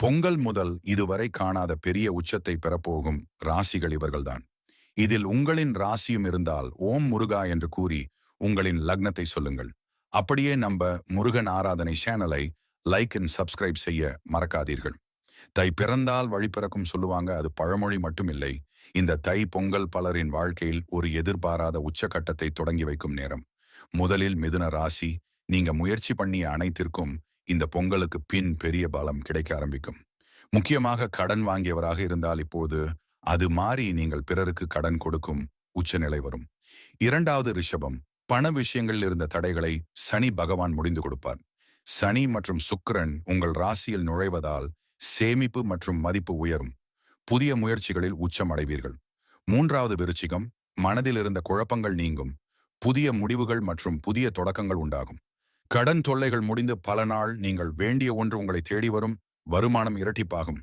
பொங்கல் முதல் இதுவரை காணாத பெரிய உச்சத்தை பெறப்போகும் ராசிகள் இவர்கள்தான். இதில் உங்களின் ராசியும் இருந்தால் ஓம் முருகா என்று கூறி உங்களின் லக்னத்தை சொல்லுங்கள். அப்படியே நம்ப முருகன் ஆராதனை சேனலை லைக் அண்ட் சப்ஸ்கிரைப் செய்ய மறக்காதீர்கள். தை பிறந்தால் வழிபிறக்கும் சொல்லுவாங்க அது பழமொழி மட்டுமில்லை. இந்த தை பொங்கல் பலரின் வாழ்க்கையில் ஒரு எதிர்பாராத உச்சக்கட்டத்தை தொடங்கி வைக்கும் நேரம். முதலில் மிதுன ராசி நீங்க முயற்சி பண்ணிய அனைத்திற்கும் இந்த பொங்கலுக்கு பின் பெரிய பலம் கிடைக்க ஆரம்பிக்கும். முக்கியமாக கடன் வாங்கியவராக இருந்தால் இப்போது அது மாறி நீங்கள் பிறருக்கு கடன் கொடுக்கும் உச்சநிலை வரும். இரண்டாவது ரிஷபம் பண விஷயங்களில் இருந்த தடைகளை சனி பகவான் முடிந்து கொடுப்பார். சனி மற்றும் சுக்கிரன் உங்கள் ராசியில் நுழைவதால் சேமிப்பு மற்றும் மதிப்பு உயரும். புதிய முயற்சிகளில் உச்சம் அடைவீர்கள். மூன்றாவது விருச்சிகம் மனதில் இருந்த குழப்பங்கள் நீங்கும். புதிய முடிவுகள் மற்றும் புதிய தொடக்கங்கள் உண்டாகும். கடன் தொல்லைகள் முடிந்து பல நாள் நீங்கள் வேண்டிய ஒன்று உங்களை தேடி வரும் வருமானம் இரட்டிப்பாகும்.